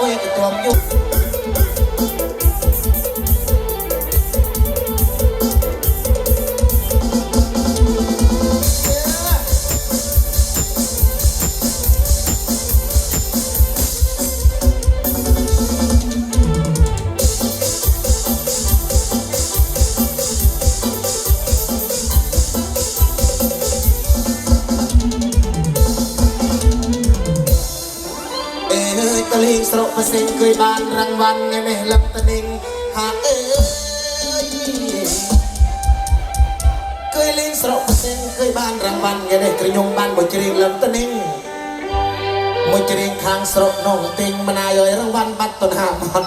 คุยกับตัวยุง ស្រុកប្រសិនគួយបានរង្វាន់ថ្ងៃនេះលឹមតនិញហាអើយគួយលេងស្រុកប្រសិនគួយបានរង្វាន់ថ្ងៃនេះក្រញុំបានមួយជ្រៀងលឹមតនិញមួយជ្រៀងខាងស្រុកនោះទិញម្នាយឲ្យរង្វាន់បាត់តនហាបាត់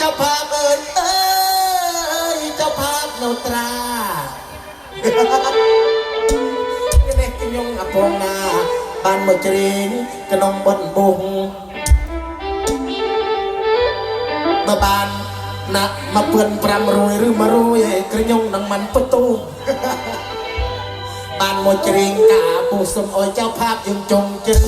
ចាប់ផាកអើយអើយចាប់ផាកនៅត្រានេះខ្ញុំអពងណា បានមកច្រៀងក្នុងបន់មុងបើបានណាក់1500ឬ100ឯក្រញុំនឹងមិនបតូបានមកច្រៀងកាពុះសុំអោយចៅផាបយើងចង់ជិន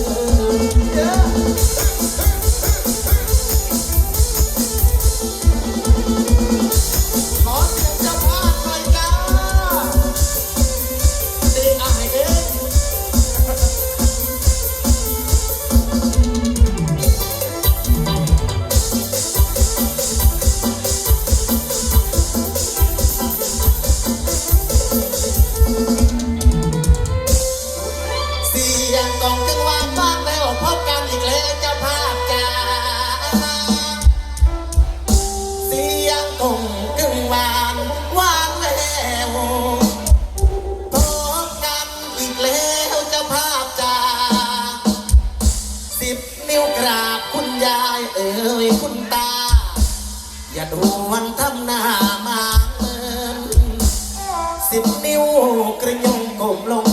รู้วันทำหน้ามาเมินสิบนิ้วกระยงก้มลง